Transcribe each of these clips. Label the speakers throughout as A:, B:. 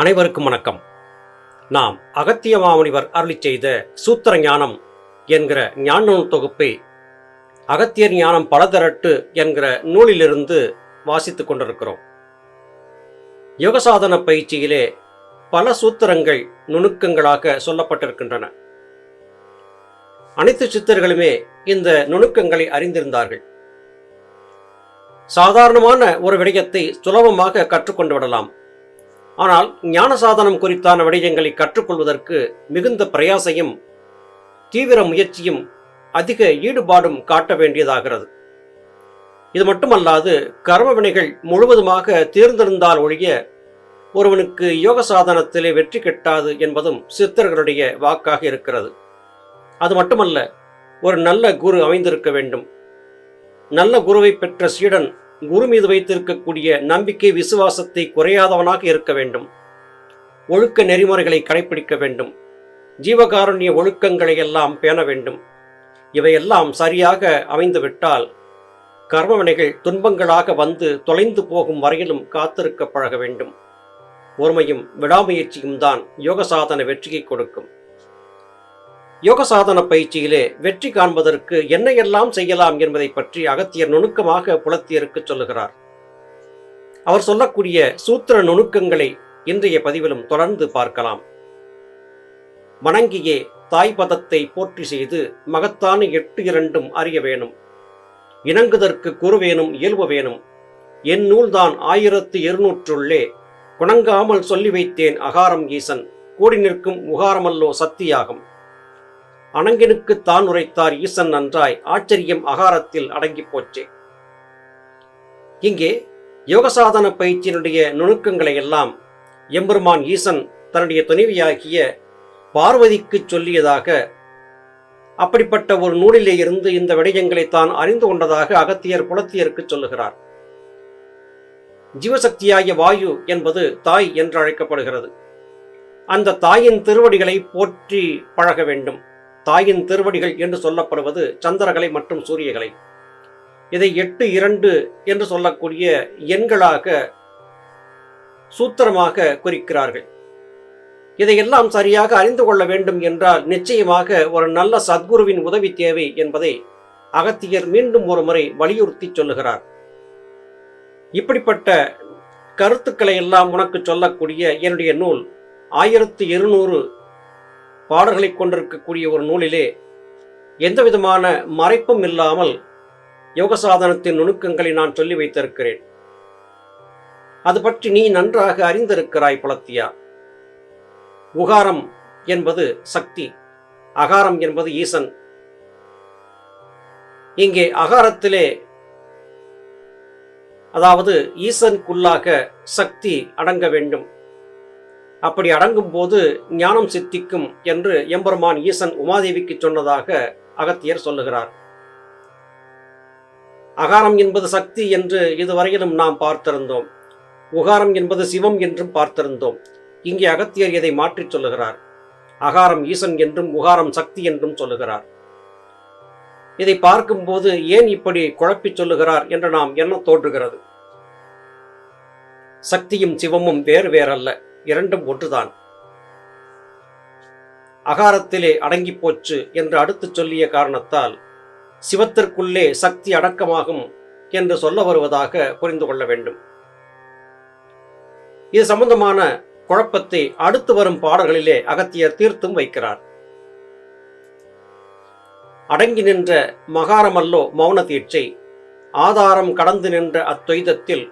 A: அனைவருக்கும் வணக்கம். நாம் அகத்திய மாமுனிவர் அருளி செய்த சூத்திர ஞானம் என்கிற ஞான நூல் தொகுப்பை அகத்தியர் ஞானம் பலதரட்டு என்கிற நூலிலிருந்து வாசித்துக் கொண்டிருக்கிறோம். யோகசாதன பயிற்சியிலே பல சூத்திரங்கள் நுணுக்கங்களாக சொல்லப்பட்டிருக்கின்றன. அனைத்து சித்தர்களுமே இந்த நுணுக்கங்களை அறிந்திருந்தார்கள். சாதாரணமான ஒரு விடயத்தை சுலபமாக கற்றுக்கொண்டு விடலாம். ஆனால் ஞான சாதனம் குறித்தான விடயங்களை கற்றுக்கொள்வதற்கு மிகுந்த பிரயாசையும் தீவிர முயற்சியும் அதிக ஈடுபாடும் காட்ட வேண்டியதாகிறது. இது மட்டுமல்லாது கர்ம வினைகள் முழுவதுமாக தீர்ந்திருந்தால் ஒழிய ஒருவனுக்கு யோக சாதனத்திலே வெற்றி கிட்டாது என்பதும் சித்தர்களுடைய வாக்காக இருக்கிறது. அது மட்டுமல்ல ஒரு நல்ல குரு அமைந்திருக்க வேண்டும். நல்ல குருவை பெற்ற சீடன் குரு மீது வைத்திருக்கக்கூடிய நம்பிக்கை விசுவாசத்தை குறையாதவனாக இருக்க வேண்டும். ஒழுக்க நெறிமுறைகளை கடைபிடிக்க வேண்டும். ஜீவகாருண்ய ஒழுக்கங்களை எல்லாம் பேண வேண்டும். இவையெல்லாம் சரியாக அமைந்துவிட்டால் கர்மவினைகள் துன்பங்களாக வந்து தொலைந்து போகும் வரையிலும் காத்திருக்க பழக வேண்டும். பொறுமையும் விடாமுயற்சியும் தான் யோக சாதன வெற்றியை கொடுக்கும். யோக சாதன பயிற்சியிலே வெற்றி காண்பதற்கு என்ன எல்லாம் செய்யலாம் என்பதை பற்றி அகத்தியர் நுணுக்கமாக புலத்தியருக்கு சொல்லுகிறார். அவர் சொல்லக்கூடிய சூத்திர நுணுக்கங்களை இன்றைய பதிவிலும் தொடர்ந்து பார்க்கலாம். வணங்கியே தாய்பதத்தை போற்றி செய்து மகத்தான எட்டு இரண்டும் அறிய வேணும். இணங்குதற்கு குருவேனும் இயல்பு வேணும். என் நூல்தான் ஆயிரத்து இருநூற்றுள்ளே. குணங்காமல் சொல்லி வைத்தேன் அகாரம் ஈசன். கூடி நிற்கும் உகாரமல்லோ சத்தியாகும். அணங்கினுக்கு தான் உரைத்தார் ஈசன் நன்றாய். ஆச்சரியம் அகாரத்தில் அடங்கிப் போச்சே. இங்கே யோகசாதன பயிற்சியினுடைய நுணுக்கங்களை எல்லாம் எம்பெருமான் ஈசன் தன்னுடைய துணைவியாகிய பார்வதிக்கு சொல்லியதாக அப்படிப்பட்ட ஒரு நூலிலே இருந்து இந்த விடயங்களை தான் அறிந்து கொண்டதாக அகத்தியர் புலத்தியருக்கு சொல்லுகிறார். ஜீவசக்தியாகிய வாயு என்பது தாய் என்று அழைக்கப்படுகிறது. அந்த தாயின் திருவடிகளை போற்றி பழக வேண்டும். தாயின் திருவடிகள் என்று சொல்லப்படுவது சந்திரகலை மற்றும் சூரியகலை. இதை எட்டு இரண்டு என்று சொல்லக்கூடிய எண்களாக சூத்திரமாக குறிக்கிறார்கள். இதையெல்லாம் சரியாக அறிந்து கொள்ள வேண்டும் என்றால் நிச்சயமாக ஒரு நல்ல சத்குருவின் உதவி தேவை என்பதை அகத்தியர் மீண்டும் ஒரு முறை வலியுறுத்தி சொல்லுகிறார். இப்படிப்பட்ட கருத்துக்களை எல்லாம் உனக்கு சொல்லக்கூடிய என்னுடைய நூல் ஆயிரத்தி இருநூறு பாடல்களை கொண்டிருக்கக்கூடிய ஒரு நூலிலே எந்த விதமான மறைப்பும் இல்லாமல் யோகசாதனத்தின் நுணுக்கங்களை நான் சொல்லி வைத்திருக்கிறேன். அது பற்றி நீ நன்றாக அறிந்திருக்கிறாய் புலத்தியா? உகாரம் என்பது சக்தி அகாரம் என்பது ஈசன். இங்கே அகாரத்திலே அதாவது ஈசனுக்குள்ளாக சக்தி அடங்க வேண்டும். அப்படி அடங்கும் போது ஞானம் சித்திக்கும் என்று எம்பெருமான் ஈசன் உமாதேவிக்கு சொன்னதாக அகத்தியர் சொல்லுகிறார். அகாரம் என்பது சக்தி என்று இதுவரையிலும் நாம் பார்த்திருந்தோம். உகாரம் என்பது சிவம் என்றும் பார்த்திருந்தோம். இங்கே அகத்தியர் இதை மாற்றிச் சொல்லுகிறார். அகாரம் ஈசன் என்றும் உகாரம் சக்தி என்றும் சொல்லுகிறார். இதை பார்க்கும்போது ஏன் இப்படி குழப்பிச் சொல்லுகிறார் என்று நாம் என்ன தோன்றுகிறது. சக்தியும் சிவமும் வேறு வேறல்ல. இரண்டும் ஒன்றுதான். அகாரத்திலே அடங்கி போச்சு என்று அடுத்து சொல்லிய காரணத்தால் சிவத்திற்குள்ளே சக்தி அடக்கமாகும் என்று சொல்ல வருவதாக புரிந்து கொள்ள வேண்டும். இது சம்பந்தமான குழப்பத்தை அடுத்து வரும் பாடல்களிலே அகத்தியர் தீர்த்தும் வைக்கிறார். அடங்கி நின்ற மகாரமல்லோ மௌன தீட்சை ஆதாரம் கடந்து நின்ற அத்தொய்தத்தில்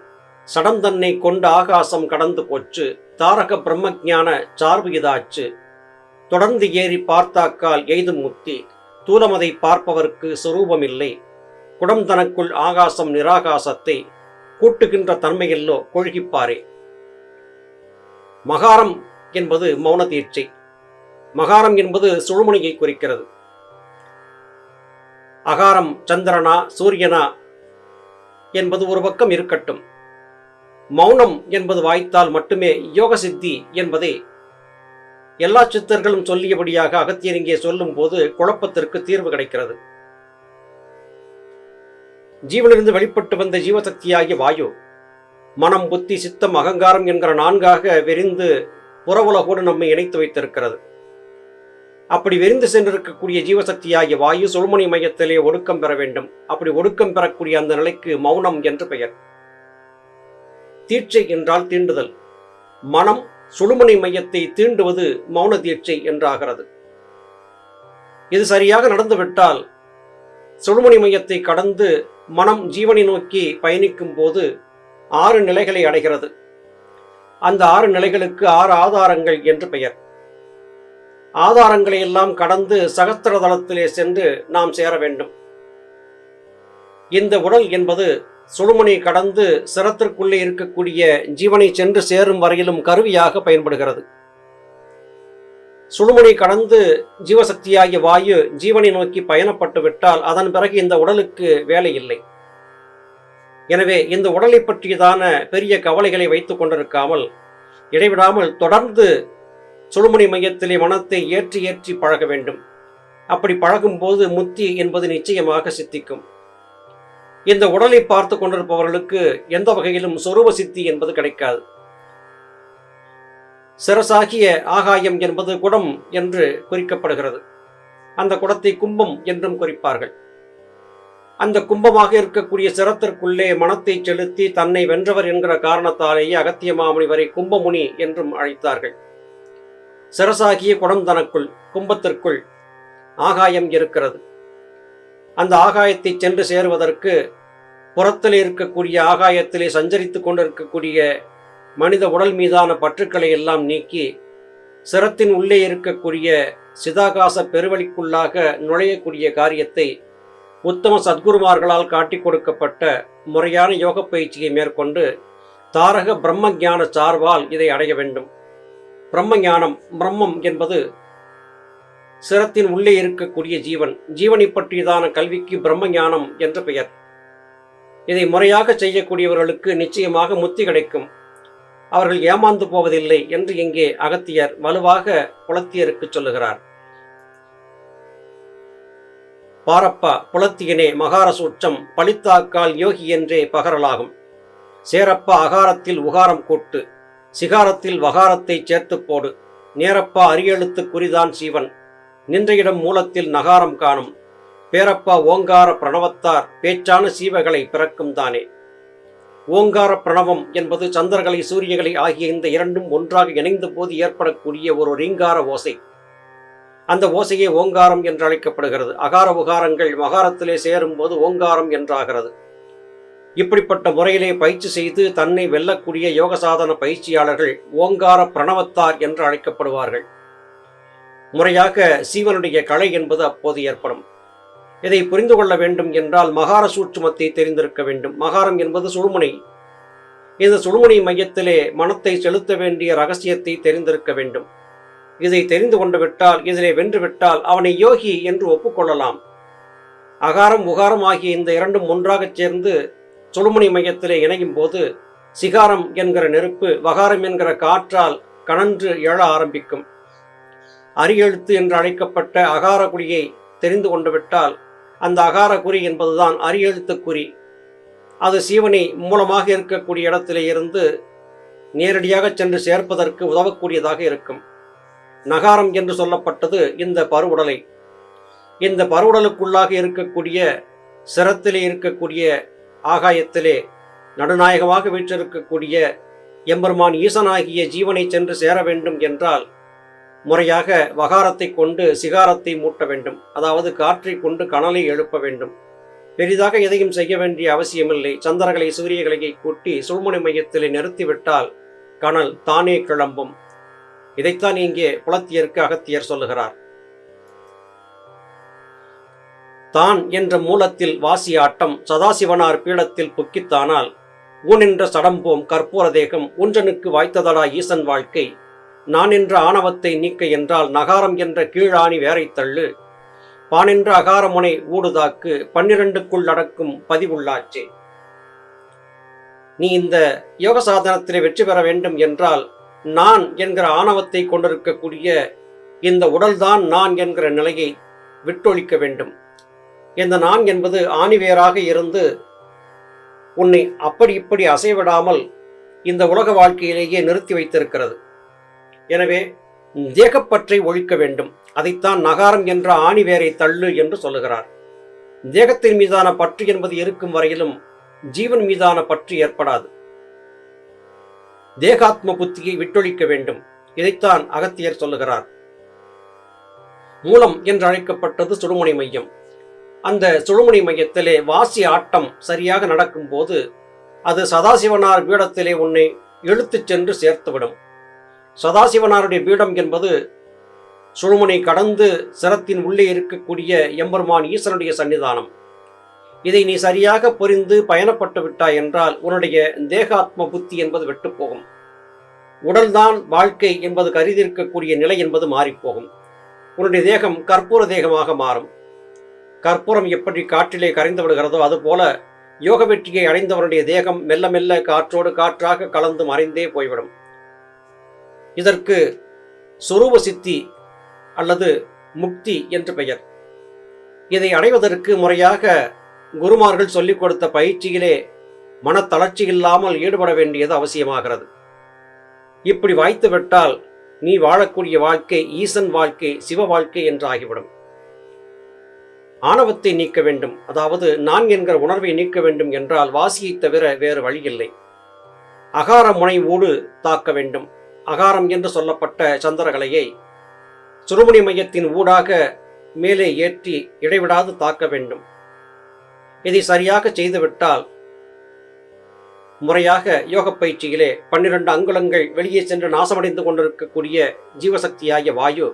A: சடம் தன்னை கொண்ட ஆகாசம் கடந்து போச்சு. தாரக பிரம்மஞான சார்பு இதாச்சு. தொடர்ந்து ஏறி பார்த்தாக்கால் எய்தும் முத்தி. தூலமதை பார்ப்பவர்க்கு சொரூபமில்லை. குடம் தனக்குள் ஆகாசம் நிராகாசத்தை கூட்டுகின்ற தன்மையில்லோ கொள்கிப்பாரே மகாரம் என்பது மௌன தீட்சை. மகாரம் என்பது சுழுமுனையை குறிக்கிறது. அகாரம் சந்திரனா சூரியனா என்பது ஒரு பக்கம் இருக்கட்டும். மௌனம் என்பது வாய்த்தால் மட்டுமே யோக சித்தி என்பதை எல்லா சித்தர்களும் சொல்லியபடியாக அகத்தியர் இங்கே சொல்லும் போது குழப்பத்திற்கு தீர்வு கிடைக்கிறது. ஜீவனிலிருந்து வெளிப்பட்டு வந்த ஜீவசக்தியாகிய வாயு மனம் புத்தி சித்தம் அகங்காரம் என்கிற நான்காக விரிந்து புறவுலகோடு நம்மை இணைத்து வைத்திருக்கிறது. அப்படி விரிந்து சென்றிருக்கக்கூடிய ஜீவசக்தியாகிய வாயு சுழுமணி மையத்திலே ஒடுக்கம் பெற வேண்டும். அப்படி ஒடுக்கம் பெறக்கூடிய அந்த நிலைக்கு மௌனம் என்று பெயர். தீட்சை என்றால் தீண்டுதல். மனம் சுழுமணி மையத்தை தீண்டுவது மௌன தீட்சை என்றாகிறது. இது சரியாக நடந்துவிட்டால் சுழுமணி மையத்தை கடந்து மனம் ஜீவனை நோக்கி பயணிக்கும் போது ஆறு நிலைகளை அடைகிறது. அந்த ஆறு நிலைகளுக்கு ஆறு ஆதாரங்கள் என்று பெயர். ஆதாரங்களை எல்லாம் கடந்து சகஸ்திர தளத்திலே சென்று நாம் சேர வேண்டும். இந்த உடல் என்பது சுழுமணி கடந்து சிரத்திற்குள்ளே இருக்கக்கூடிய ஜீவனை சென்று சேரும் வரையிலும் கருவியாக பயன்படுகிறது. சுழுமணி கடந்து ஜீவசக்தியாகிய வாயு ஜீவனை நோக்கி பயணப்பட்டு விட்டால் அதன் பிறகு இந்த உடலுக்கு வேலை இல்லை. எனவே இந்த உடலை பற்றியதான பெரிய கவலைகளை வைத்துக் கொண்டிருக்காமல் இடைவிடாமல் தொடர்ந்து சுழுமணி மையத்திலே மனத்தை ஏற்றி ஏற்றி பழக வேண்டும். அப்படி பழகும்போது முத்தி என்பது நிச்சயமாக சித்திக்கும். இந்த உடலை பார்த்து கொண்டிருப்பவர்களுக்கு எந்த வகையிலும் சொரூப சித்தி என்பது கிடைக்காது. சிரசாகிய ஆகாயம் என்பது குடம் என்று குறிக்கப்படுகிறது. அந்த குடத்தை கும்பம் என்றும் குறிப்பார்கள். அந்த கும்பமாக இருக்கக்கூடிய சிரத்திற்குள்ளே மனத்தை செலுத்தி தன்னை வென்றவர் என்கிற காரணத்தாலேயே அகத்திய மாமுனிவரை கும்பமுனி என்றும் அழைத்தார்கள். சிரசாகிய குடம் தனக்குள் கும்பத்திற்குள் ஆகாயம் இருக்கிறது. அந்த ஆகாயத்தை சென்று சேருவதற்கு புறத்தில் இருக்கக்கூடிய ஆகாயத்திலே சஞ்சரித்து கொண்டிருக்கக்கூடிய மனித உடல் மீதான பற்றுக்களை எல்லாம் நீக்கி சிரத்தின் உள்ளே இருக்கக்கூடிய சிதாகாச பெருவழிக்குள்ளாக நுழையக்கூடிய காரியத்தை உத்தம சத்குருமார்களால் காட்டிக் கொடுக்கப்பட்ட முறையான யோக பயிற்சியை மேற்கொண்டு தாரக பிரம்ம ஞான சார்பால் இதை அடைய வேண்டும். பிரம்ம ஞானம் பிரம்மம் என்பது சிரத்தின் உள்ளே இருக்கக்கூடிய ஜீவன். ஜீவனை பற்றியதான கல்விக்கு பிரம்ம ஞானம் என்ற பெயர். இதை முறையாக செய்யக்கூடியவர்களுக்கு நிச்சயமாக முத்தி கிடைக்கும். அவர்கள் ஏமாந்து போவதில்லை என்று இங்கே அகத்தியர் வலுவாக புலத்தியருக்கு சொல்லுகிறார். பாரப்பா புலத்தியனே மகாரசூற்றம் பழித்தாக்கால் யோகி என்றே பகரலாகும். சேரப்பா அகாரத்தில் உகாரம் கூட்டு சிகாரத்தில் வகாரத்தை சேர்த்து போடு. நேரப்பா அரியெழுத்து குறிதான் சீவன். நின்ற இடம் மூலத்தில் நகாரம் காணும். பேரப்பா ஓங்கார பிரணவத்தார் பேச்சான சீவகளை பிறக்கும் தானே. ஓங்கார பிரணவம் என்பது சந்திரகலை சூரியகலை ஆகிய இந்த இரண்டும் ஒன்றாக இணைந்த போது ஏற்படக்கூடிய ஒரு ரீங்கார ஓசை. அந்த ஓசையே ஓங்காரம் என்று அழைக்கப்படுகிறது. அகார உகாரங்கள் மகாரத்திலே சேரும் போது ஓங்காரம் என்றாகிறது. இப்படிப்பட்ட முறையிலே பயிற்சி செய்து தன்னை வெல்லக்கூடிய யோக சாதன பயிற்சியாளர்கள் ஓங்கார பிரணவத்தார் என்று அழைக்கப்படுவார்கள். முறையாக சீவனுடைய கலை என்பது அப்போது ஏற்படும். இதை புரிந்து கொள்ள வேண்டும் என்றால் மகார சூட்சுமத்தை தெரிந்திருக்க வேண்டும். மகாரம் என்பது சுழுமுனை. இந்த சுழுமுனை மையத்திலே மனத்தை செலுத்த வேண்டிய ரகசியத்தை தெரிந்திருக்க வேண்டும். இதை தெரிந்து கொண்டு விட்டால் இதிலே வென்றுவிட்டால் அவனை யோகி என்று ஒப்புக்கொள்ளலாம். அகாரம் உகாரம் ஆகிய இந்த இரண்டும் ஒன்றாகச் சேர்ந்து சுழுமுனை மையத்திலே இணையும் போது சிகாரம் என்கிற நெருப்பு வகாரம் என்கிற காற்றால் கணன்று எழ ஆரம்பிக்கும். அரியெழுத்து என்று அழைக்கப்பட்ட அகார குறியை தெரிந்து கொண்டு விட்டால் அந்த அகார குறி என்பதுதான் அரியெழுத்து குறி அது சீவனை மூலமாக இருக்கக்கூடிய இடத்திலே இருந்து நேரடியாக சென்று சேர்ப்பதற்கு உதவக்கூடியதாக இருக்கும். நகாரம் என்று சொல்லப்பட்டது இந்த பருவுடலை. இந்த பருவுடலுக்குள்ளாக இருக்கக்கூடிய சிரத்திலே இருக்கக்கூடிய ஆகாயத்திலே நடுநாயகமாக வீற்றிருக்கக்கூடிய எம்பெருமான் ஈசனாகிய ஜீவனை சென்று சேர வேண்டும் என்றால் முறையாக வகாரத்தை கொண்டு சிகாரத்தை மூட்ட வேண்டும். அதாவது காற்றை கொண்டு கனலை எழுப்ப வேண்டும். பெரிதாக எதையும் செய்ய வேண்டிய அவசியமில்லை. சந்திரகளை சூரியகளை கூட்டி சுழ்முனை மையத்திலே நிறுத்திவிட்டால் கனல் தானே கிளம்பும். இதைத்தான் இங்கே புலத்தியருக்கு அகத்தியர் சொல்லுகிறார். தான் என்ற மூலத்தில் வாசியாட்டம் சதாசிவனார் பீடத்தில் புக்கித்தானால் ஊனின்ற சடம்போம் கற்பூர தேகம் ஊன்றனுக்கு வாய்த்ததடா ஈசன் வாழ்க்கை நான் என்ற ஆணவத்தை நீக்க என்றால் நகாரம் என்ற கீழாணி வேரை தள்ளு. பானென்ற அகாரமுனை ஊடுதாக்கு பன்னிரண்டுக்குள் அடக்கும் பதிவுள்ளாச்சே. நீ இந்த யோக சாதனத்திலே வெற்றி பெற வேண்டும் என்றால் நான் என்கிற ஆணவத்தை கொண்டிருக்கக்கூடிய இந்த உடல்தான் நான் என்கிற நிலையை விட்டொழிக்க வேண்டும். இந்த நான் என்பது ஆணிவேராக இருந்து உன்னை அப்படி இப்படி அசைவிடாமல் இந்த உலக வாழ்க்கையிலேயே நிறுத்தி வைத்திருக்கிறது. எனவே தேகப்பற்றை ஒழிக்க வேண்டும். அதைத்தான் நகாரம் என்ற ஆணிவேரை தள்ளு என்று சொல்லுகிறார். தேகத்தின் மீதான பற்று என்பது இருக்கும் வரையிலும் ஜீவன் மீதான பற்று ஏற்படாது. தேகாத்ம புத்தியை விட்டொழிக்க வேண்டும். இதைத்தான் அகத்தியர் சொல்லுகிறார். மூலம் என்று அழைக்கப்பட்டது சுடுமுனை மையம். அந்த சுடுமுனை மையத்திலே வாசி ஆட்டம் சரியாக நடக்கும்போது அது சதாசிவனார் பீடத்திலே உன்னை இழுத்துச் சென்று சேர்த்துவிடும். சதாசிவனாருடைய பீடம் என்பது சுழுமனை கடந்து சிரத்தின் உள்ளே இருக்கக்கூடிய எம்பெருமான் ஈசனுடைய சன்னிதானம் இதை நீ சரியாக புரிந்து பயணப்பட்டு விட்டாய் என்றால் உன்னுடைய தேகாத்ம புத்தி என்பது வெட்டுப்போகும். உடல்தான் வாழ்க்கை என்பது கருதியிருக்கக்கூடிய நிலை என்பது மாறிப்போகும். உன்னுடைய தேகம் கற்பூர தேகமாக மாறும். கற்பூரம் எப்படி காற்றிலே கரைந்து விடுகிறதோ அதுபோல யோக வெற்றியை அடைந்தவருடைய தேகம் மெல்ல மெல்ல காற்றோடு காற்றாக கலந்து மறைந்தே போய்விடும். இதற்கு சொரூப சித்தி அல்லது முக்தி என்று பெயர். இதை அடைவதற்கு முறையாக குருமார்கள் சொல்லிக் கொடுத்த பயிற்சியிலே மனத்தளர்ச்சி இல்லாமல் ஈடுபட வேண்டியது அவசியமாகிறது. இப்படி வாய்த்துவிட்டால் நீ வாழக்கூடிய வாழ்க்கை ஈசன் வாழ்க்கை சிவ வாழ்க்கை என்று ஆகிவிடும் ஆணவத்தை நீக்க வேண்டும். அதாவது நான் என்கிற உணர்வை நீக்க வேண்டும் என்றால் வாசியை தவிர வேறு வழியில்லை அகார முனை ஊடு தாக்க வேண்டும். அகாரம் என்று சொல்லப்பட்ட சந்திரகலையை சுருமணி மையத்தின் ஊடாக மேலே ஏற்றி இடைவிடாது தாக்க வேண்டும். இதை சரியாக செய்துவிட்டால் முறையாக யோக பயிற்சியிலே பன்னிரண்டு அங்குலங்கள் வெளியே சென்று நாசமடைந்து கொண்டிருக்கக்கூடிய ஜீவசக்தியாகிய வாயு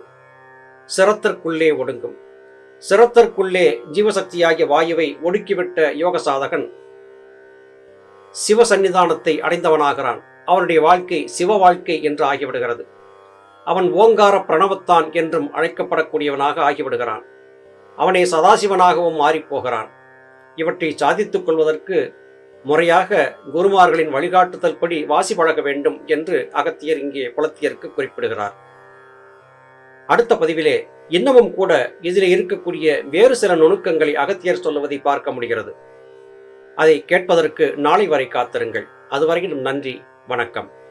A: சிரத்திற்குள்ளே ஒடுங்கும். சிரத்திற்குள்ளே ஜீவசக்தியாகிய வாயுவை ஒடுக்கிவிட்ட யோக சாதகன் சிவசன்னிதானத்தை அடைந்தவனாகிறான். அவனுடைய வாழ்க்கை சிவ வாழ்க்கை என்று ஆகிவிடுகிறது. அவன் ஓங்கார பிரணவத்தான் என்றும் அழைக்கப்படக்கூடியவனாக ஆகிவிடுகிறான். அவனே சதாசிவனாகவும் மாறிப்போகிறான். இவற்றை சாதித்துக் கொள்வதற்கு முறையாக குருமார்களின் வழிகாட்டுதல் படி வாசி பழக வேண்டும் என்று அகத்தியர் இங்கே புலத்தியருக்கு குறிப்பிடுகிறார். அடுத்த பதிவிலே இன்னமும் கூட இதில் இருக்கக்கூடிய வேறு சில நுணுக்கங்களை அகத்தியர் சொல்லுவதை பார்க்க முடிகிறது. அதை கேட்பதற்கு நாளை வரை காத்திருங்கள். அதுவரையிலும் நன்றி. வணக்கம்.